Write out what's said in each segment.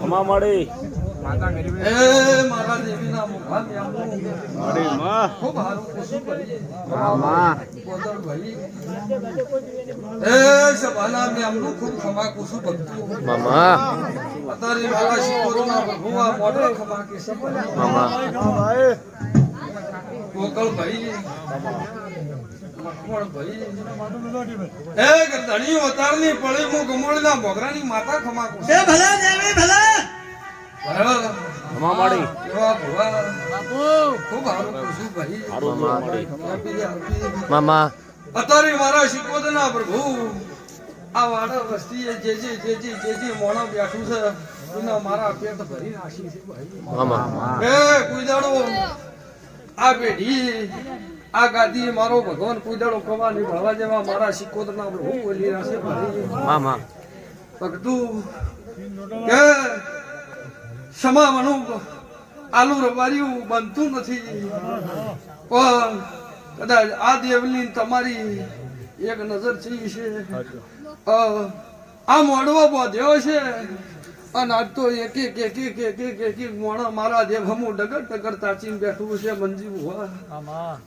ખમા મળી ગોકળભાઈ મામા. અત્યારે મારા શિકોદના પ્રભુ. આ વાડા વસ્તી જે જે જે જે જે જે મોણા બેઠું છે એના મારા પેટ ભરી નાખી છે ભાઈ. મામા. એ કુઈદાડો આ પેઢી આ ગાદી મારો ભગવાન કુઈદાડો કવાની ભળવા જેવા મારા શિકોદના હું બોલી ભાઈ? મામા ભગતું કે સમાવાનું આલુ રવાર્યું બનતું નથી. પણ કદાચ આ દેવની તમારી એક નજર થઈ છે આ મોડવો બોધ્યો છે. અને આજ તો એક એક એક એક એક એક એક એક મોણો મારા હમું ડગર ડગર તાચીને બેઠું છે મંજી ભુવા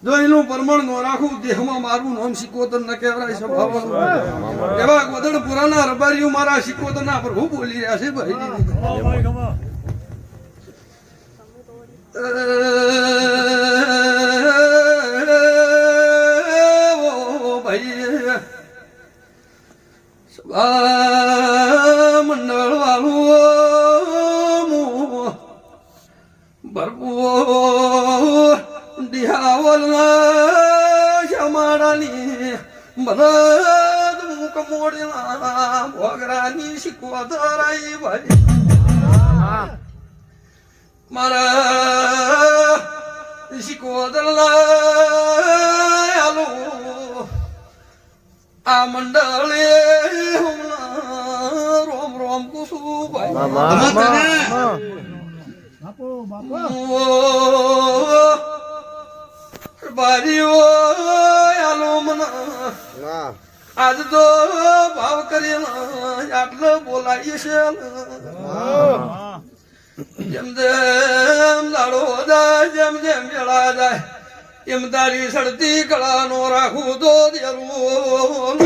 જો એનું પરમણ નો રાખું દેહમાં મારું નામ સિકોતર ન કહેવાય સ્વભાવ એવા ગોદડ પુરાના રબારીઓ મારા સિકોતર પ્રભુ બોલી રહ્યા છે ભાઈ. ભાઈ. ભરપૂર દિહાવલ શમાડાની મદદ મુક મોડના ભોગરાની શીખવા ધરાઈ ભાઈ મારા શીખવા આલો આ મંડળે રોમ રોમ કુસુ ભાઈ બારીઓ આલો મના. આજ તો ભાવ કરી આટલો બોલાય છે. જેમ જેમ લાડો જાય જેમ જેમ વેળા જાય એમ તારી સડતી કળાનો રાખું તો દેરું.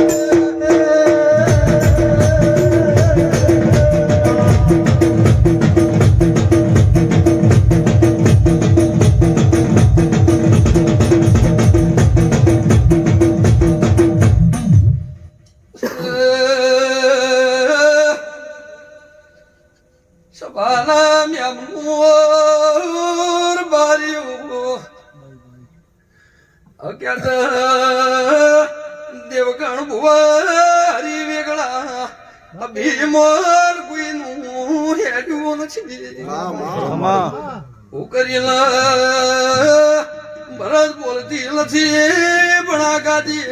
બોલતી નથી પણ આ ગાદી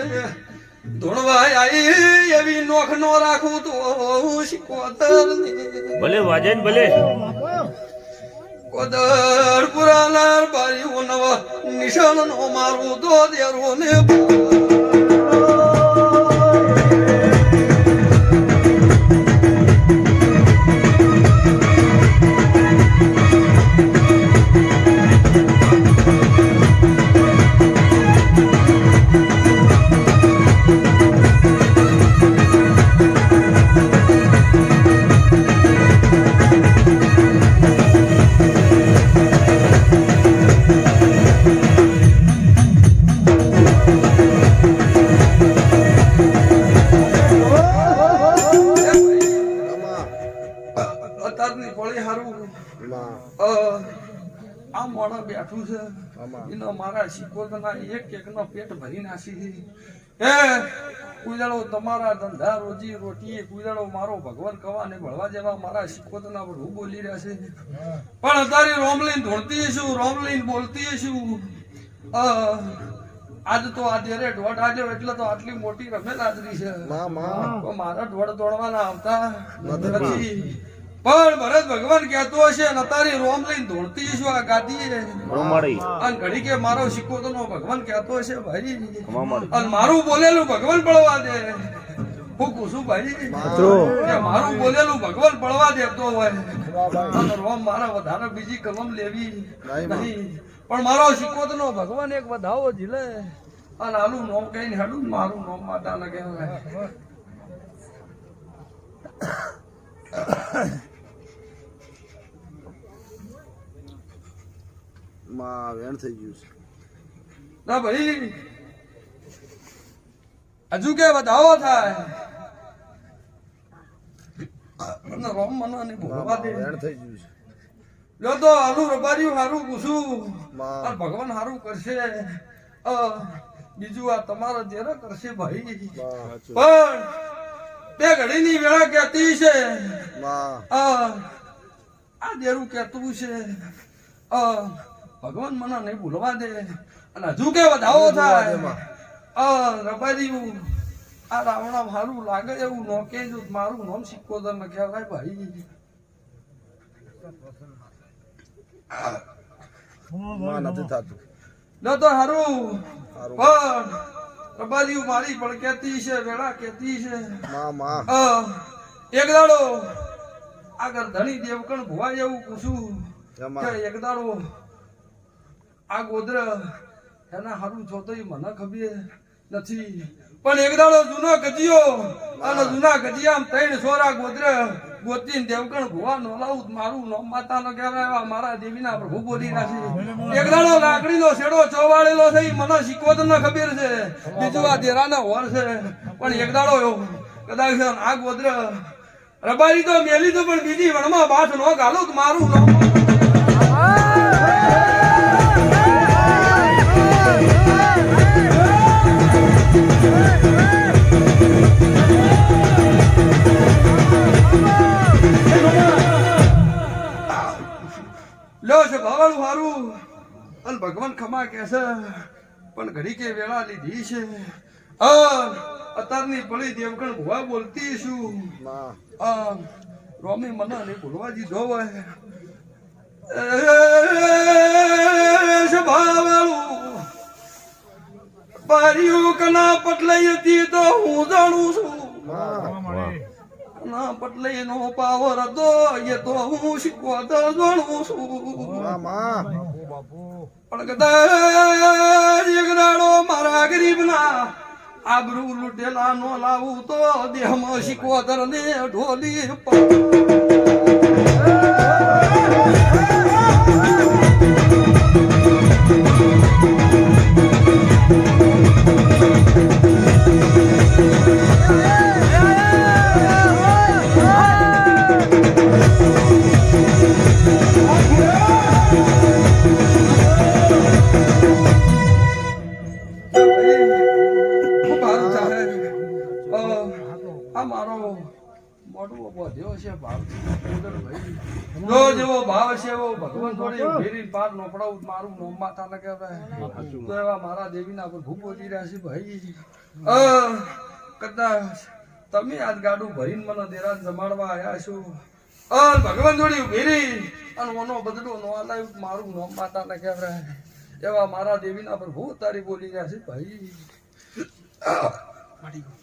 એવી નોખ નો રાખું તો શીખવતર ભલે વાજે ભલે. કોદર પુરાનાર બારીઓ નવા નિશાન નો મારું તો દેરો ને એનો મારા શીખોતના એક એક નો પેટ ભરી નાખી એ કુદાડો તમારા ધંધા રોજી રોટી કુદાડો મારો ભગવાન કવા ને ભળવા જેવા મારા શીખોતના પર હું બોલી રહ્યા છે. પણ અત્યારે રોમલીન ધોળતી છું રોમલીન બોલતી છું. આજ તો આ જ્યારે દોઢ આવ્યો એટલે તો આટલી મોટી રમેલ હાજરી છે મારા દોડ દોડવાના આવતા. નથી પણ ભરત ભગવાન કહેતો હશે અને તારી રોમ લઈને દોડતી છું આ ગાદી રોમાડી અને ઘડી કે મારો સિક્કો તો નો ભગવાન કહેતો હશે ભાઈ અને મારું બોલેલું ભગવાન પડવા દે. હું કુસુભાઈ મિત્રો. કે મારું બોલેલું ભગવાન પડવા દેતો હોય અને રોમ મારા વધારે બીજી કલમ લેવી નહીં પણ મારો શિકોતનો ભગવાન એક વધાવો જીલે. અને આલું નોમ કહીને હેડું મારું નોમ માતા ને માં વેણ થઈ ગયું છે. ના ભાઈ. હજુ કે બતાવો થાય. રોમ મને નહીં દે વેણ થઈ ગયું છે. લો તો આલું રબાર્યું હારું પૂછું. ભગવાન હારું કરશે. બીજું આ તમારા જેરા કરશે ભાઈ. પણ બે ઘડીની વેળા કહેતી છે. આ દેરું કહેતું છે. ભગવાન મને નહીં ભૂલવા દે. અને હજુ કે વધાવો થાય. અ, રબાર્યું આ રાવણા મારું લાગે એવું નોકે કે મારું નામ સિક્કોતર ન કહેવાય ભાઈ. નથી થતું. ન તો હારું. હારું. પણ રબારીયું મારી પણ કેતી છે વેળા કેતી છે. એક દાડો આગળ ધણી દેવકણ ભુવાય એવું પૂછું. કે એક દાડો આ ગોદર એના હારું છો તો મને ખબર નથી. પણ એક દાડો જૂનો ગજિયો અને જૂના ગજીયા ત્રણ સોરા ગોદર, ગોતીન દેવકણ ભુવા નોલાવું મારું નો માતા નો કહેવાય મારા દેવીના પ્રભુ બોલી નાખી. એક દાડો લાકડીનો છેડો ચોવાળેલો છે મને શીખવત ન ખબર છે. બીજું આ દેરાના હોર છે. પણ એક દાડો કદાચ આ ગોદર રબારી તો મેલી તો પણ બીજી વણમાં બાથ નો ગાલું મારું નામ ભવાળું હારું. અને ભગવાન ખમા કે છે પણ ઘડી કે વેળા લીધી છે. અતારની પડી દેવગણ ભુવા બોલતી છું. રોમી મને નહીં ભૂલવા દીધો હોય એ બારીઓ કના પટલાઈ હતી તો હું જાણું છું. ના નો પાવર હતો એ તો હું શીખવા તો જાણું છું. પણ કદાચ એક દાડો મારા ગરીબના આબરૂ લૂટેલા નો લાવું તો દેહમાં શીખવતર ને ઢોલી છે ભાવ જો જેવો ભાવ છે એવો ભગવાન થોડી ફેરી પાર નોપડાવું મારું નોમ માથા ન તો એવા મારા દેવીના પર ભૂખ બોલી રહ્યા છે ભાઈ? કદાચ તમે આજ ગાડું ભરીને મને દેરાન જમાડવા આવ્યા છો. ભગવાન જોડી અને ઓનો બદલો નો લાવ્યું મારું નોમ માતા ન કહેવાય એવા મારા દેવીના પર હું તારી બોલી રહ્યા છે ભાઈ? મારી ગયો.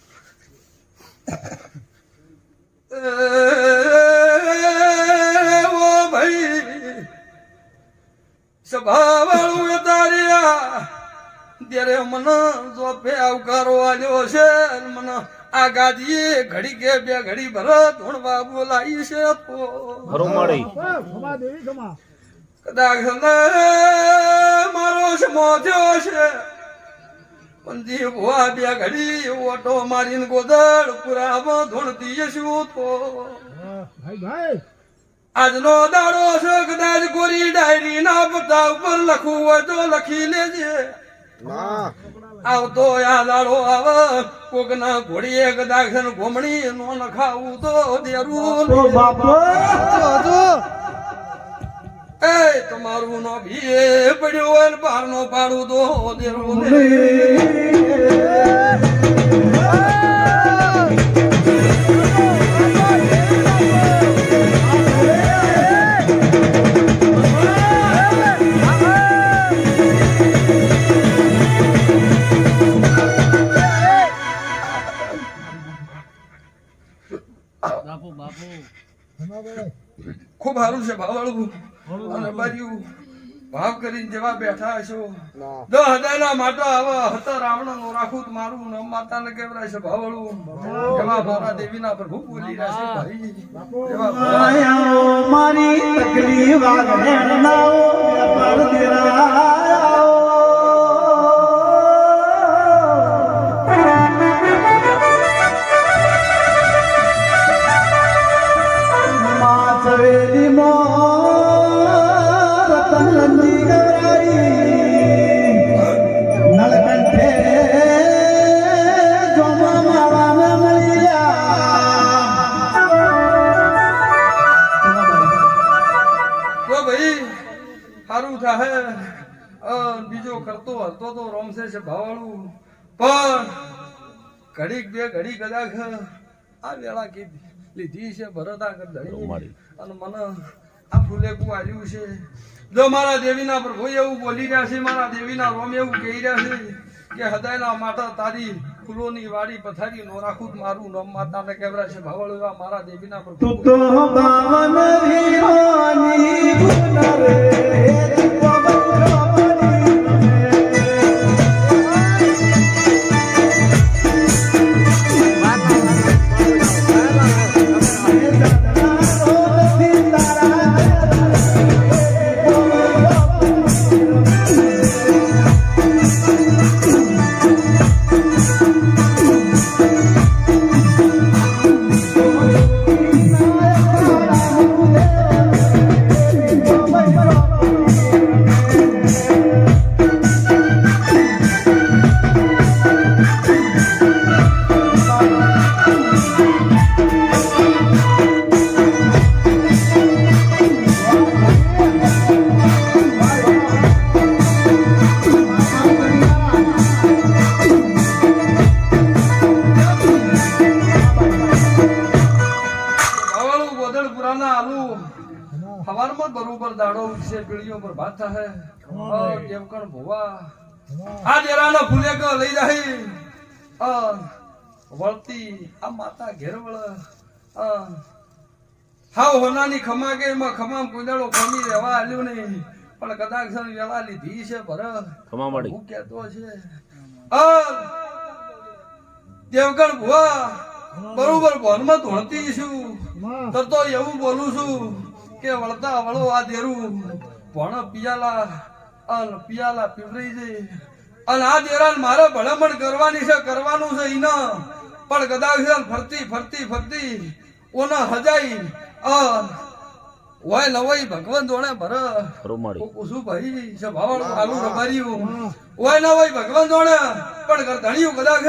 ત્યારે મને જોફે આવકારો આવ્યો છે મને આ ગાદીએ ઘડી કે બે ઘડી ભરત ભણવા લાવી છે મળી. કદાચ મારો સમો થયો છે. પંજી ભુવા બે ઘડી ઓટો મારીને ગોદડ પુરામાં ધૂણતી શું તો. આજનો દાડો છે કદાચ ગોરી ડાયરી ના ઉપર લખવું હોય તો લખી લેજે. આવતો આ આવ કોક ના ઘોડીએ ને ઘોમણી નો નખાવું તો દેરું એ તમારું નો ભીએ પડ્યો હોય પાર નો પાડું તો દેરું કરીને જેવા બેઠા હશો. દસ હજાર ના માટો આવા હતા રાવણનું રાખું મારું નમ માતા ને કેવરાય છે ભાવળું. એવા મારા દેવીના પ્રભુ બોલી રહ્યા છે મારી તકલીફ અ, બીજો કરતો હતો તો રોમસે છે ભાવાળું પણ ઘડીક બે ઘડી કદાચ આ વેળા કીધી લીધી છે ભરતા ધણી અને મને આ ફૂલેકું આવ્યું છે. જો મારા દેવીના પ્રભુ એવું બોલી રહ્યા છે મારા દેવીના રોમ એવું કહી રહ્યા છે કે હૃદયના માતા તારી ફૂલોની વાડી પથારી નો રાખું મારું નામ માતાને કેવરા છે ભાવળ એવા મારા દેવીના પ્રભુ તો બાવન રે. ઉગશે પીળીઓ પર ભાત થાય અ, દેવકણ ભોવા? આ ડેરાનો ફૂલેકો લઈ જાય. અ, વળતી આ માતા ઘેર વળ અ, હાવ હોનાની ખમા કે એમાં ખમામ કુંદાળો ખમી રહેવા આલ્યું નહીં. પણ કદાચ વેલા લીધી છે ભર. ખમા મળી. હું કહેતો છે અ, દેવગણ ભુવા બરોબર ભોનમાં ધોળતી છું. તો તો એવું બોલું છું. કે વળતા વળો આ દેરું. ભણ પિયાલા અન પિયાલા પીવરી જઈ. અને આ દેરાન મારે ભલામણ કરવાની છે કરવાનું છે ઈના. પણ કદાચ ફરતી ફરતી ફરતી ઓના હજાઈ. અન વાય નવાઈ ભગવાન જોણે ભર. ઓ કુસુ ભાઈ છે ભાવળ આલુ રબાર્યું. વાય ના ભગવાન જોણે પણ કર ધણિયું કદાચ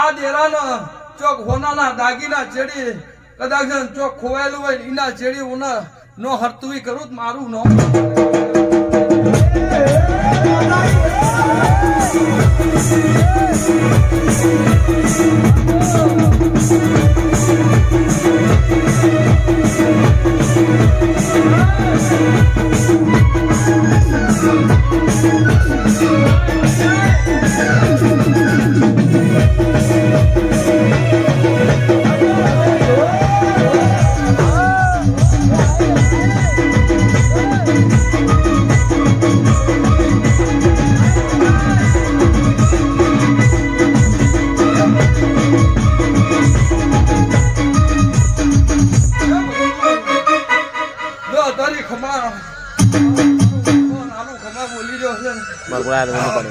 આ દેરાના ચોક હોનાના દાગીના ચેડી કદાચ ચોક ખોવાયેલું હોય ઈના ચેડી ઉના નો હરતુઈ કરું મારું નો રહ્યો છે મારું કોઈ હારું નહીં પડે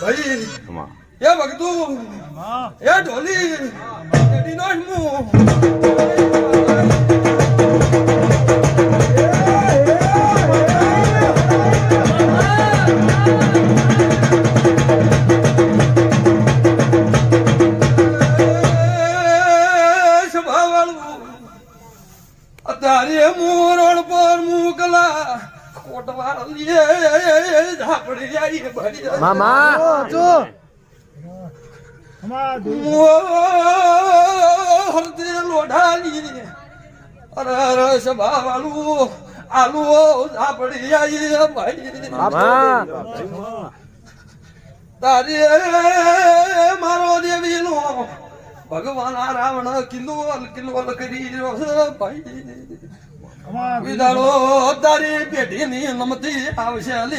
ભાઈ ખમા મામા! મામા! તારે મારો દેવીનો ભગવાન આ રાવણ કિલ્લો કિલ્લો કરી રહ્યો છે ભાઈ. વિદાળો તારી પેઢી ની નમતી આવશે લે.